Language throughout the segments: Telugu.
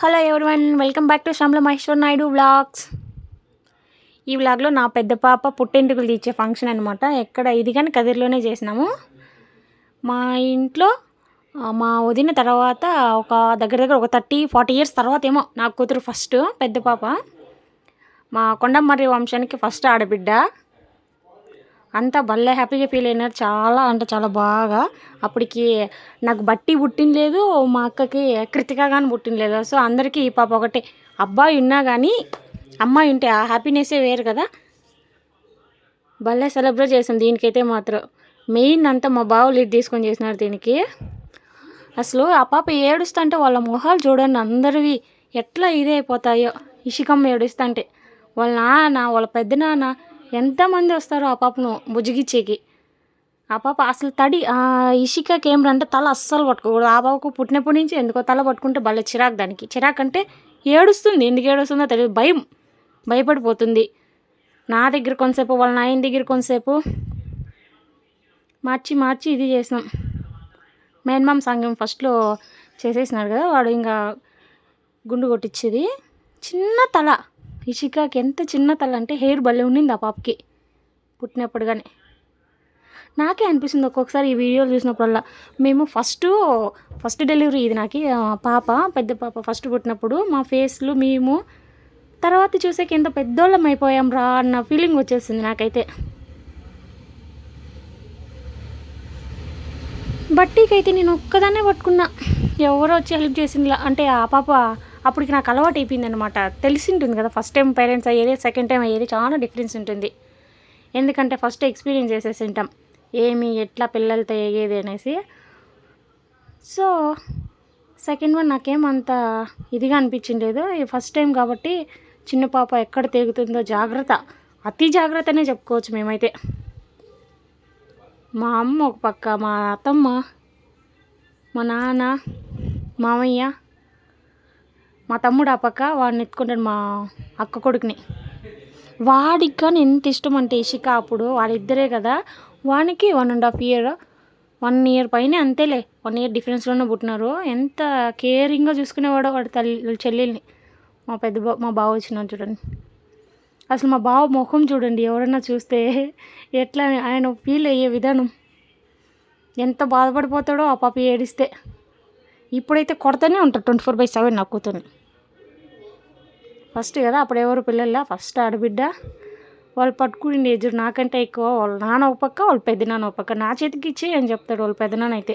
Hello everyone welcome back to Shyamla Maheshwar Naidu vlogs ఈ వ్లాగ్లో నా పెద్ద పాప పుట్టెంటుకలు తీర్చే ఫంక్షన్ అనమాట ఎక్కడ? ఇది కానీ కదిరిలోనే చేసినాము. మా ఇంట్లో మా వదిన తర్వాత ఒక దగ్గర దగ్గర ఒక థర్టీ ఫార్టీ ఇయర్స్ తర్వాత ఏమో నా కూతురు ఫస్ట్ పెద్ద పాప. మా కొండమర్రి వంశానికి ఫస్ట్ ఆడబిడ్డ. అంతా భలే హ్యాపీగా ఫీల్ అయినారు. చాలా అంటే చాలా బాగా. అప్పటికి నాకు బట్టి పుట్టినలేదు మా అక్కకి కృతిక కానీ పుట్టినలేదు. సో అందరికీ ఈ పాప ఒకటే. అబ్బాయి ఉన్నా కానీ అమ్మాయి ఉంటే ఆ హ్యాపీనెస్సే వేరు కదా. భలే సెలబ్రేట్ చేసాం దీనికైతే మాత్రం. మెయిన్ అంతా మా బావ లీడ్ తీసుకొని చేసినారు దీనికి. అసలు ఆ పాప ఏడుస్తుంటే వాళ్ళ మొహాలు చూడండి అందరివి. ఎట్లా ఇదే అయిపోతాయో. ఇషికమ్మ ఏడుస్తుంటే వాళ్ళ నాన్న వాళ్ళ పెద్ద నాన్న ఎంతమంది వస్తారో ఆ పాపను బుజ్జిగిచ్చేకి. ఆ పాప అసలు తడి ఆ ఇషికకి ఏం అంటే తల అస్సలు పట్టుకోకూడదు. ఆ పాపకు పుట్టినప్పటి నుంచి ఎందుకో తల పట్టుకుంటే భలే చిరాకు దానికి. చిరాకు అంటే ఏడుస్తుంది. ఎందుకు ఏడుస్తుందో తెలియదు. భయం. భయపడిపోతుంది. నా దగ్గర కొంతసేపు వాళ్ళ నాయన దగ్గర కొంతసేపు మార్చి మార్చి ఇది చేసినాం. మేన్మామ్ సంఘం ఫస్ట్లో చేసేసినాడు కదా వాడు ఇంకా గుండు కొట్టించేది చిన్న తల. ఇషికాకి ఎంత చిన్న తల అంటే హెయిర్ భలే ఉండింది ఆ పాపకి. పుట్టినప్పుడు కానీ నాకే అనిపిస్తుంది ఒక్కొక్కసారి ఈ వీడియోలు చూసినప్పుడల్లా. మేము ఫస్ట్ ఫస్ట్ డెలివరీ ఇది నాకు పాప పెద్ద పాప ఫస్ట్ పుట్టినప్పుడు మా ఫేస్లు మేము తర్వాత చూసాక ఎంత పెద్దోళ్ళం అయిపోయాం రా అన్న ఫీలింగ్ వచ్చేసింది నాకైతే. బట్టీకైతే నేను ఒక్కదాన్నే పట్టుకున్నా. ఎవరో వచ్చి హెల్ప్ చేసిందిలా అంటే ఆ పాప అప్పటికి నాకు అలవాటు అయిపోయింది అనమాట తెలిసి ఉంటుంది కదా ఫస్ట్ టైం పేరెంట్స్ అయ్యేది సెకండ్ టైం అయ్యేది చాలా డిఫరెన్స్ ఉంటుంది. ఎందుకంటే ఫస్ట్ ఎక్స్పీరియన్స్ చేసేసి ఉంటాం. ఏమి ఎట్లా పిల్లలతో అయ్యేది అనేసి. సో సెకండ్ వన్ నాకేమంత ఇదిగా అనిపించిండేదు ఫస్ట్ టైం కాబట్టి చిన్న పాప ఎక్కడ తెగుతుందో జాగ్రత్త. అతి జాగ్రత్తనే చెప్పుకోవచ్చు మేమైతే. మా అమ్మ ఒక పక్క మా అత్తమ్మ మా నాన్న మామయ్య మా తమ్ముడు ఆ పక్క వాడిని ఎత్తుకుంటాడు మా అక్క కొడుకుని. వాడికి కానీ ఎంత ఇష్టం అంటే ఇషిక అప్పుడు వాళ్ళిద్దరే కదా. వానికి one and half year one year పైన అంతేలే. వన్ ఇయర్ డిఫరెన్స్లోనే పుట్టినారు. ఎంత కేరింగ్గా చూసుకునేవాడో వాడి తల్లి చెల్లెల్ని. మా పెద్ద బా మా బావ వచ్చినాడు చూడండి. అసలు మా బావ ముఖం చూడండి ఎవరైనా చూస్తే ఎట్లా ఆయన ఫీల్ అయ్యే విధానం. ఎంత బాధపడిపోతాడో ఆ పాప ఏడిస్తే. ఇప్పుడైతే కొడతానే ఉంటారు ట్వంటీ ఫోర్ బై సెవెన్ నా కూతుర్ని. ఫస్ట్ కదా అప్పుడు ఎవరు పిల్లల ఫస్ట్ ఆడబిడ్డ. వాళ్ళు పట్టుకుని ఎదురు నాకంటే ఎక్కువ వాళ్ళ నాన్న ఒక పక్క వాళ్ళ పెద్దనాన్న ఒక పక్క. నా చేతికి ఇచ్చి అని చెప్తాడు వాళ్ళ పెద్దనాన్న అయితే.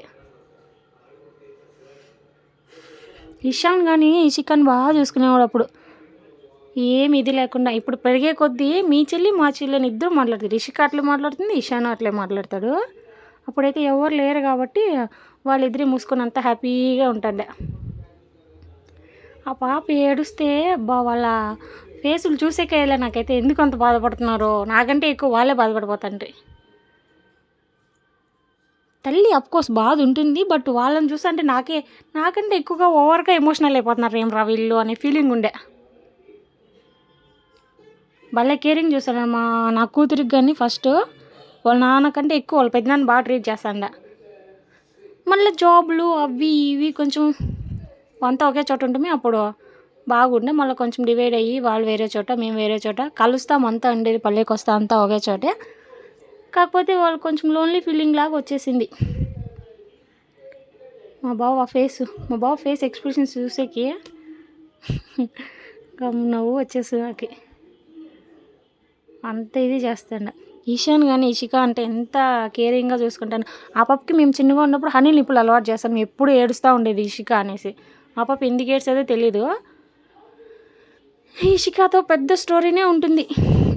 ఇషాన్ కానీ చికెన్ బాగా చూసుకునేవాడు అప్పుడు. ఏమి ఇది లేకుండా ఇప్పుడు పెరిగే కొద్దీ మీ చెల్లి మా చెల్లిని ఇద్దరు మాట్లాడుతారు. రిషిక అట్లే మాట్లాడుతుంది ఇషాన్ అట్లే మాట్లాడతాడు. అప్పుడైతే ఎవరు లేరు కాబట్టి వాళ్ళిద్దరే మూసుకొని అంత హ్యాపీగా ఉంటుండే. ఆ పాప ఏడుస్తే బా వాళ్ళ ఫేసులు చూసేకేలా నాకైతే ఎందుకు అంత బాధపడుతున్నారో? నాకంటే ఎక్కువ వాళ్ళే బాధపడిపోతాండ్రి. తల్లి అఫ్కోర్స్ బాధ ఉంటుంది బట్ వాళ్ళని చూస్తుంటే నాకే నాకంటే ఎక్కువగా ఓవర్గా ఎమోషనల్ అయిపోతున్నారు ఏం రా వీళ్ళు అనే ఫీలింగ్ ఉండే. భలే కేరింగ్ చూస్తాడు మా నా కూతురికి కానీ ఫస్ట్ వాళ్ళ నాన్నకంటే ఎక్కువ వాళ్ళ పెద్దనాన్న బాగా ట్రీట్ చేస్తాండ. మళ్ళీ జాబ్లు అవి ఇవి కొంచెం అంతా ఒకే చోట ఉంటుంది అప్పుడు బాగుండే. మళ్ళీ కొంచెం డివైడ్ అయ్యి వాళ్ళు వేరే చోట మేము వేరే చోట కలుస్తాం అంతా ఉండేది పల్లెకి వస్తా అంతా ఒకే చోటే. కాకపోతే వాళ్ళు కొంచెం లోన్లీ ఫీలింగ్ లాగా వచ్చేసింది. మా బావ ఆ ఫేస్ మా బావ ఫేస్ ఎక్స్ప్రెషన్స్ చూసేకి నవ్వు వచ్చేస్తుంది నాకు. అంత ఇది చేస్తాడు. ఈశాన్ కానీ ఇషిక అంటే ఎంత కేరింగ్గా చూసుకుంటాను. ఆ పాపకి మేము చిన్నగా ఉన్నప్పుడు హనీ నిప్పులు అలవాటు చేస్తాం. ఎప్పుడు ఏడుస్తూ ఉండేది ఇషిక అనేసి. ఆ పాప ఎందుకు ఏడ్చేదో తెలియదు ఇషికాతో పెద్ద స్టోరీనే ఉంటుంది.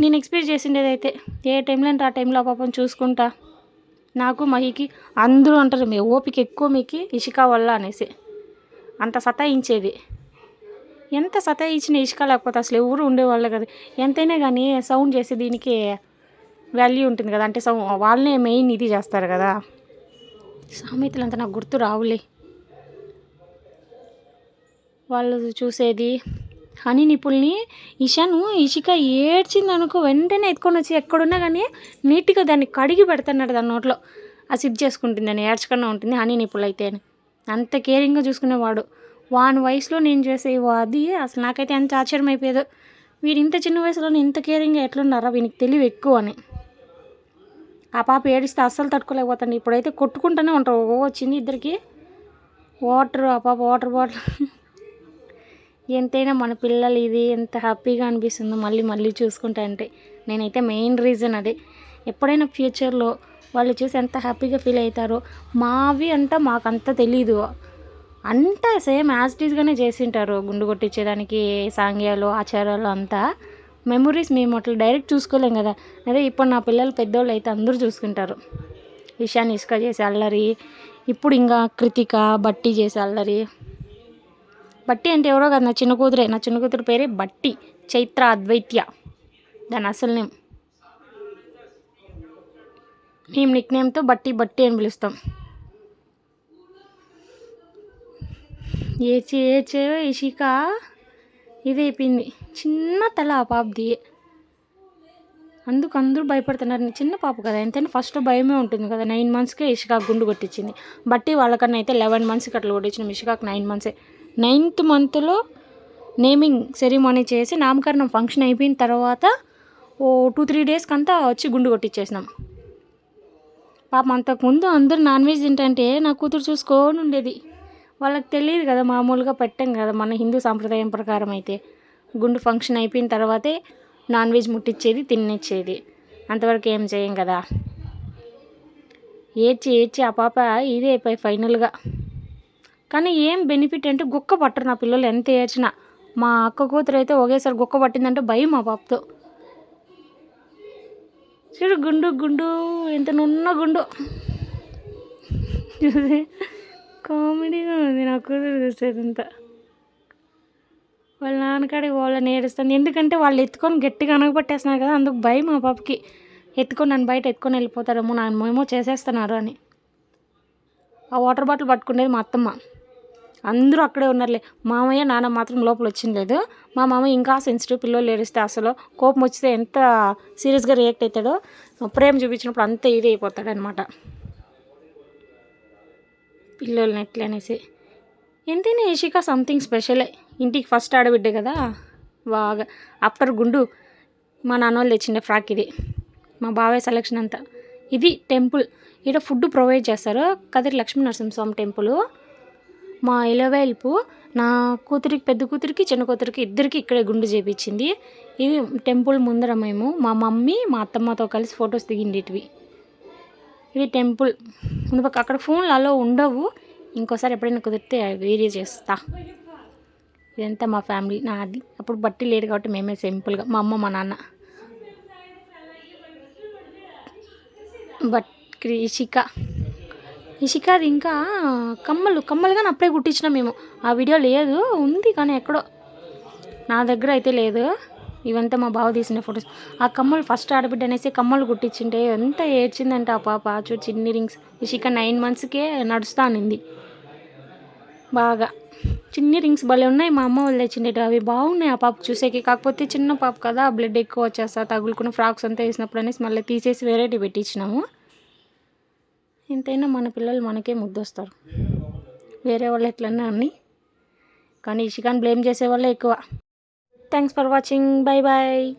నేను ఎక్స్పీరియన్స్ చేసిండేది అయితే. ఏ టైంలో అంటే ఆ టైంలో ఆ పాపం చూసుకుంటా. నాకు మహికి అందరూ అంటారు మీ ఓపిక ఎక్కువ మీకు ఇషిక వల్ల అనేసి. అంత సతాయించేది. ఎంత సతాయించిన ఇషిక లేకపోతే అసలు ఎవరు ఉండేవాళ్ళు కదా. ఎంతైనా కానీ సౌండ్ చేసి దీనికి వాల్యూ ఉంటుంది కదా. అంటే సౌ వాళ్ళనే మెయిన్ ఇది చేస్తారు కదా. సామెతలు అంతా నాకు గుర్తు రావులే. వాళ్ళు చూసేది. హనీ నిపుల్ని ఇషాను ఇషిక ఏడ్చింది అనుకో వెంటనే ఎత్తుకొని వచ్చి ఎక్కడున్నా కానీ నీట్గా దాన్ని కడిగి పెడుతున్నాడు దాని నోట్లో. ఆ సిప్ చేసుకుంటుంది అని ఏడ్చకుండా ఉంటుంది హనీ నిపుల్ అయితే అంత కేరింగ్గా చూసుకునేవాడు. వాని వయసులో నేను చేసే అది అసలు నాకైతే ఎంత ఆశ్చర్యం అయిపోయేదో వీడు ఇంత చిన్న వయసులోనే ఇంత కేరింగ్గా ఎట్లున్నారా వీనికి తెలివి ఎక్కువ అని. ఆ పాప ఏడిస్తే అస్సలు తట్టుకోలేకపోతాండి. ఇప్పుడైతే కొట్టుకుంటూనే ఉంటారు ఓ వచ్చింది ఇద్దరికి. వాటర్ ఆ పాప వాటర్ బాటిల్. ఎంతైనా మన పిల్లలు ఇది ఎంత హ్యాపీగా అనిపిస్తుందో మళ్ళీ మళ్ళీ చూసుకుంటా అంటే నేనైతే మెయిన్ రీజన్ అదే. ఎప్పుడైనా ఫ్యూచర్లో వాళ్ళు చూసి ఎంత హ్యాపీగా ఫీల్ అవుతారో మావి అంతా మాకంత తెలీదు. అంతా సేమ్ యాజ్ టీజ్గానే చేసింటారు. గుండు కొట్టించేదానికి సాంగ్యాలు ఆచారాలు అంతా. మెమొరీస్ మేము అట్లా డైరెక్ట్ చూసుకోలేం కదా. అదే ఇప్పుడు నా పిల్లలు పెద్దోళ్ళు అయితే అందరూ చూసుకుంటారు. ఇషాన్ ఇసుక చేసే అల్లరి ఇప్పుడు ఇంకా కృతిక బట్టి చేసే అల్లరి. బట్టి అంటే ఎవరో కదా నా చిన్న కూతురే. నా చిన్న కూతురు పేరే బట్టి. చైత్ర అద్వైత్య. దాని అసలు నేమ్. మేము నిక్ నేమ్తో బట్టి బట్టి అని పిలుస్తాం. ఏడ్చి ఏచే ఇషిక. ఇదైపోయింది చిన్న తల ఆ పాపది. అందుకు అందరూ భయపడుతున్నారు. చిన్న పాప కదా. ఎంతైనా ఫస్ట్ భయమే ఉంటుంది కదా. నైన్ మంత్స్కే ఇషికాకు గుండు కొట్టించింది. బట్టి వాళ్ళకన్నా అయితే లెవెన్ మంత్స్కి అట్లా కొట్టించిన. ఇషికాకు నైన్ మంత్సే నైన్త్ మంత్లో నేమింగ్ సెరిమనీ చేసి నామకరణం ఫంక్షన్ అయిపోయిన తర్వాత ఓ టూ త్రీ డేస్కి అంతా వచ్చి గుండు కొట్టించేసినాం పాపం అంతకుముందు అందరూ నాన్ వెజ్ తింటే నా కూతురు చూసుకొని ఉండేది. వాళ్ళకి తెలియదు కదా మామూలుగా పెట్టాం కదా మన హిందూ సాంప్రదాయం ప్రకారం అయితే. గుండు ఫంక్షన్ అయిపోయిన తర్వాతే నాన్ వెజ్ ముట్టించేది తినిచ్చేది. అంతవరకు ఏం చేయం కదా. ఏడ్చి ఏడ్చి ఆ పాప ఇదే అయిపోయి ఫైనల్గా. కానీ ఏం బెనిఫిట్ అంటే గుక్క పట్టరు నా పిల్లలు ఎంత ఏడ్చినా. మా అక్క కూతురు అయితే ఒకేసారి గుక్క పట్టిందంటే భయం మా పాపతో. చూడు గుండు గుండు ఎంత నున్న గుండు. చూసి కామెడీగా ఉంది నా కూతురు చూసేదంతా వాళ్ళ నాన్నకాడికి వాళ్ళని ఏడుస్తాను ఎందుకంటే వాళ్ళు ఎత్తుకొని గట్టిగా అనగబట్టేస్తున్నారు కదా అందుకు భయం మా పాపకి. ఎత్తుకొని నన్ను బయట ఎత్తుకొని వెళ్ళిపోతారేమో నన్ను మేమో చేసేస్తున్నారు అని. ఆ వాటర్ బాటిల్ పట్టుకునేది మా అత్తమ్మ. అందరూ అక్కడే ఉన్నారులే. మామయ్య నాన్న మాత్రం లోపల వచ్చింది లేదు మా మామయ్య ఇంకా సెన్సిటివ్ పిల్లలు ఏడిస్తే అసలు కోపం వచ్చితే ఎంత సీరియస్గా రియాక్ట్ అవుతాడో ప్రేమ చూపించినప్పుడు అంత ఇది అయిపోతాడు అనమాట పిల్లల్ని ఎట్లా అనేసి. ఎంతైనా ఏషిక సంథింగ్ స్పెషలే ఇంటికి ఫస్ట్ ఆడబిడ్డే కదా. బాగా. ఆఫ్టర్ గుండు మా నాన్న వాళ్ళు తెచ్చిండే ఫ్రాక్ ఇది. మా బావే సెలెక్షన్ అంతా. ఇది టెంపుల్ ఇక్కడ ఫుడ్ ప్రొవైడ్ చేస్తారు. కదిరి లక్ష్మీ నరసింహస్వామి టెంపుల్ మా ఇలవేల్పు నా కూతురికి పెద్ద కూతురికి చిన్న కూతురికి ఇద్దరికి ఇక్కడే గుండు చేపించింది. ఇది టెంపుల్ ముందర మేము మా మమ్మీ మా అత్తమ్మతో కలిసి ఫొటోస్ దిగిండేటివి. ఇది టెంపుల్ ముందుపక్క అక్కడ ఫోన్లు అలా ఉండవు. ఇంకోసారి ఎప్పుడైనా కుదిరితే వేరే చేస్తా. ఇదంతా మా ఫ్యామిలీ నాది. అప్పుడు బట్టి లేడు కాబట్టి మేమే సింపుల్గా మా అమ్మ మా నాన్న. బట్ క్రీషిక ఇషిక ఇంకా కమ్మలు కమ్మలుగా అప్పుడే కుట్టించినాం మేము. ఆ వీడియో లేదు ఉంది కానీ ఎక్కడో. నా దగ్గర అయితే లేదు. ఇవంతా మా బావ తీసిన ఫొటోస్. ఆ కమ్మలు ఫస్ట్ ఆడబిడ్డ అనేసి కమ్మలు కుట్టించింటే ఎంత ఏడ్చిందంటే ఆ పాప. చూ చిన్ని రింగ్స్. ఇషిక నైన్ మంత్స్కే నడుస్తా అనింది బాగా. చిన్ని రింగ్స్ భలే ఉన్నాయి. మా అమ్మ వాళ్ళు తెచ్చిండేటి. అవి బాగున్నాయి ఆ పాప చూసేకి. కాకపోతే చిన్న పాప కదా బ్లడ్ ఎక్కువ వచ్చేస్తా తగులుకున్న ఫ్రాక్స్ అంతా వేసినప్పుడు అనేసి మళ్ళీ తీసేసి వెరైటీ పెట్టించినాము. ఎంతైనా మన పిల్లలు మనకే ముద్దొస్తారు. వేరే వాళ్ళు ఎట్లన్నా అన్ని. కానీ ఇషికాన్ బ్లేమ్ చేసే వాళ్ళే ఎక్కువ. Thanks for watching bye bye